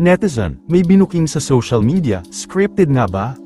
Netizen, may binuking sa social media, scripted nga ba?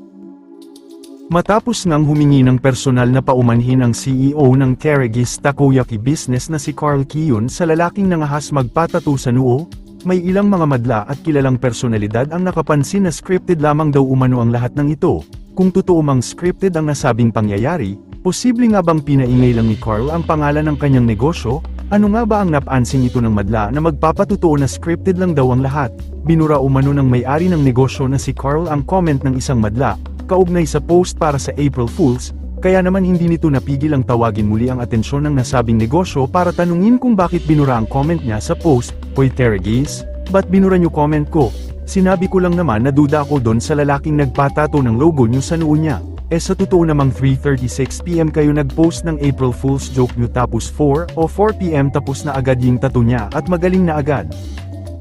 Matapos ngang humingi ng personal na paumanhin ang CEO ng Teregis Takoyaki Business na si Carl Kiyon sa lalaking nangahas magpatato sa noo, may ilang mga madla at kilalang personalidad ang nakapansin na scripted lamang daw umano ang lahat ng ito. Kung totoo mang scripted ang nasabing pangyayari, posible nga bang pinaingay lang ni Carl ang pangalan ng kanyang negosyo? Ano nga ba ang napansing ito ng madla na magpapatutuo na scripted lang daw ang lahat? Binura umano ng may-ari ng negosyo na si Carl ang comment ng isang madla, kaugnay sa post para sa April Fools, kaya naman hindi nito napigil ang tawagin muli ang atensyon ng nasabing negosyo para tanungin kung bakit binura ang comment niya sa post, Hoy Teragis, ba't binura niyo comment ko? Sinabi ko lang naman na duda ako doon sa lalaking nagpatato ng logo niyo sa noo niya. Eh sa totoo namang 3.36pm kayo nag-post ng April Fool's joke niyo tapos 4 o 4pm tapos na agad yung tattoo niya at magaling na agad.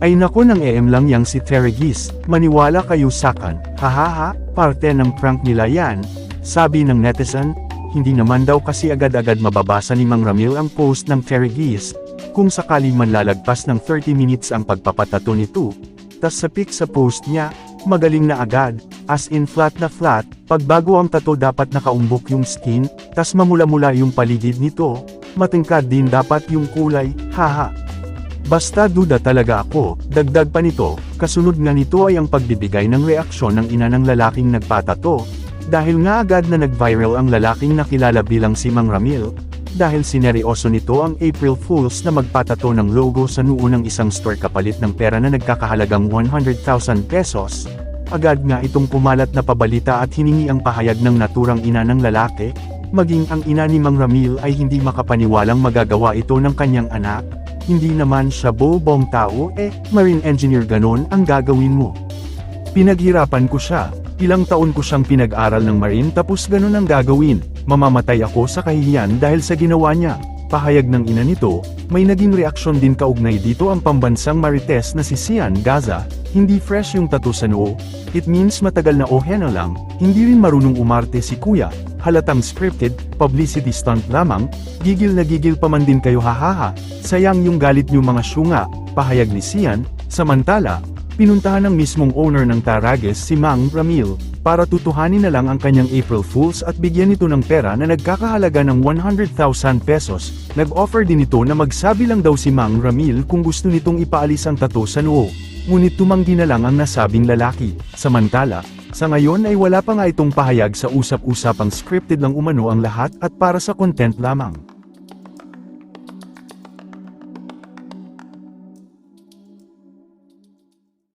Ay nako ng EM lang yang si Teragis, maniwala kayo sakan, hahaha, parte ng prank nila yan, sabi ng netizen, hindi naman daw kasi agad-agad mababasa ni Mang Ramil ang post ng Teragis, kung sakali man lalagpas ng 30 minutes ang pagpapatato nito, tas sa pic sa post niya, magaling na agad, as in flat na flat, pagbago ang tato dapat nakaumbok yung skin, tas mamula-mula yung paligid nito, matingkad din dapat yung kulay, haha. Basta duda talaga ako, dagdag pa nito, kasunod nga nito ay ang pagbibigay ng reaksyon ng ina ng lalaking nagpatato, dahil nga agad na nag-viral ang lalaking nakilala bilang si Mang Ramil, dahil sineryoso nito ang April Fools na magpatato ng logo sa noo ng isang store kapalit ng pera na nagkakahalagang 100,000 pesos. Agad nga itong kumalat na pabalita at hiningi ang pahayag ng naturang ina ng lalaki, maging ang ina ni Mang Ramil ay hindi makapaniwalang magagawa ito ng kanyang anak, hindi naman siya bobong tao eh, marine engineer ganon ang gagawin mo. Pinaghirapan ko siya, ilang taon ko siyang pinag-aral ng marine tapos ganon ang gagawin, mamamatay ako sa kahihiyan dahil sa ginawa niya. Pahayag ng ina nito, may naging reaksyon din kaugnay dito ang pambansang marites na si Sian Gaza, hindi fresh yung tattoo sa noo, it means matagal na ohena lang, hindi rin marunong umarte si kuya, halatang scripted, publicity stunt lamang, gigil na gigil pa man din kayo hahaha, sayang yung galit niyo mga syunga, pahayag ni Sian, samantala, pinuntahan ng mismong owner ng Tarages si Mang Ramil, para tutuhanin na lang ang kanyang April Fools at bigyan ito ng pera na nagkakahalaga ng 100,000 pesos, nag-offer din ito na magsabi lang daw si Mang Ramil kung gusto nitong ipaalis ang tato sa noo, ngunit tumanggi na lang ang nasabing lalaki, samantala, sa ngayon ay wala pa nga itong pahayag sa usap-usapang scripted lang umano ang lahat at para sa content lamang.